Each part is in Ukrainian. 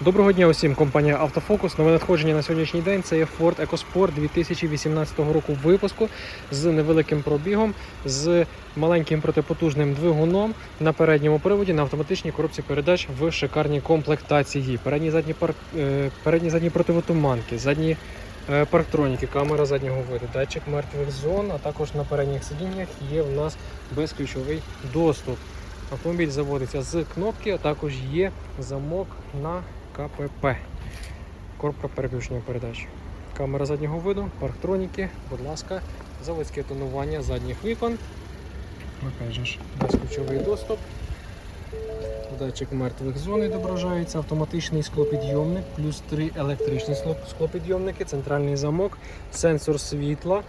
Доброго дня усім, компанія Автофокус. Нове надходження на сьогоднішній день це є Ford EcoSport 2018 року випуску з невеликим пробігом, з маленьким протипотужним двигуном на передньому приводі на автоматичній коробці передач в шикарній комплектації. Передні задні пар... е, передні задні противотуманки, задні е, парктроніки, камера заднього виду, датчик мертвих зон, а також на передніх сидіннях є в нас безключовий доступ. Автомобіль заводиться з кнопки, а також є замок на КПП. Коробка переключення передач. Камера заднього виду, парктроніки, будь ласка, заводське тонування задніх вікон. Же ж, безключовий доступ. Датчик мертвих зон відображається, автоматичний склопідйомник, плюс три електричні склопідйомники, центральний замок, сенсор світла,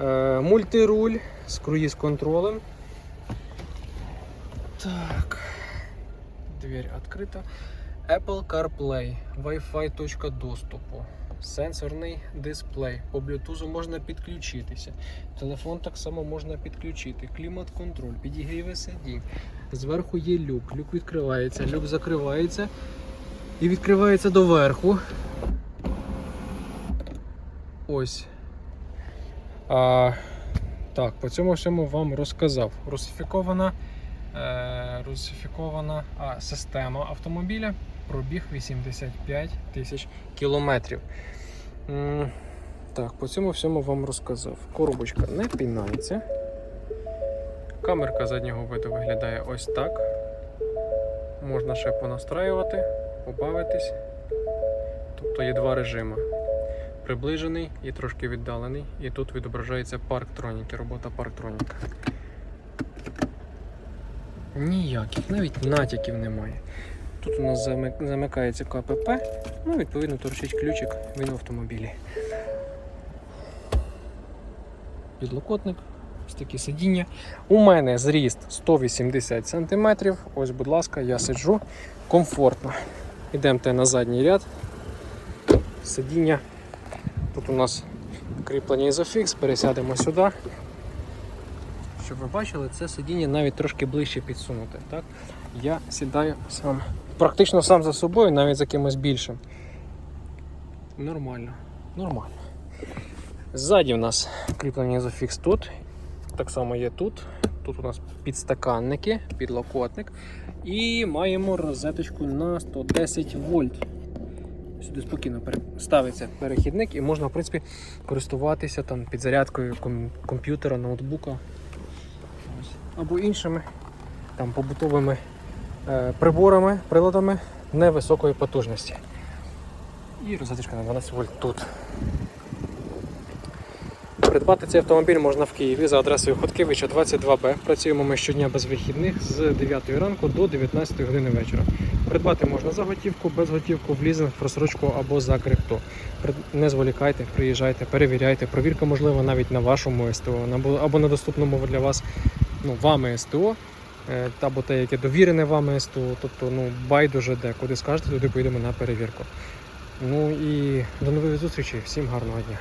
е, мультируль з круїз-контролем. Так. Дверь открыта. Apple CarPlay, Wi-Fi точка доступу, сенсорний дисплей. По Bluetooth можна підключитися. Телефон так само можна підключити. Клімат-контроль, підігріви сидінь. Зверху є люк. Люк відкривається, люк закривається і відкривається доверху. Ось. А, так, по цьому всьому вам розказав. Русифікована е, русифікована система автомобіля. Пробіг 85 тисяч кілометрів. Так, по цьому всьому вам розказав. Коробочка не пінається. Камерка заднього виду виглядає ось так. Можна ще понастраювати, побавитись. Тобто є два режими. Приближений і трошки віддалений. І тут відображається парктроніки, робота парктроніка. Ніяких, навіть натяків немає. Тут у нас замикається КПП, ну, відповідно, торчить ключик, він в автомобілі. Підлокотник, ось такі сидіння. У мене зріст 180 см. Ось, будь ласка, я сиджу комфортно. Йдемте на задній ряд. Сидіння. Тут у нас кріплення ізофікс, пересядемо сюди. Щоб ви бачили, це сидіння навіть трошки ближче підсунуте. Так? Я сідаю сам. Практично сам за собою, навіть за кимось більшим. Нормально. Нормально. Ззаді у нас кріплення ізофікс тут. Так само є тут. Тут у нас підстаканники, підлокотник. І маємо розеточку на 110 вольт. Сюди спокійно ставиться перехідник і можна, в принципі, користуватися там підзарядкою комп'ютера, ноутбука Ось. або іншими там, побутовими приборами, приладами невисокої потужності. І розеточка на 12 вольт тут. Придбати цей автомобіль можна в Києві за адресою Хоткевича 22Б. Працюємо ми щодня без вихідних з 9 ранку до 19 години вечора. Придбати можна за готівку, без готівку, в лізинг, в розсрочку або за крипто. Не зволікайте, приїжджайте, перевіряйте. Провірка можлива навіть на вашому СТО або на доступному для вас ну, вами СТО. Е, Або те, яке довірене вам СТО, тобто ну байдуже де, куди скажете, туди поїдемо на перевірку. Ну і до нових зустрічей, всім гарного дня.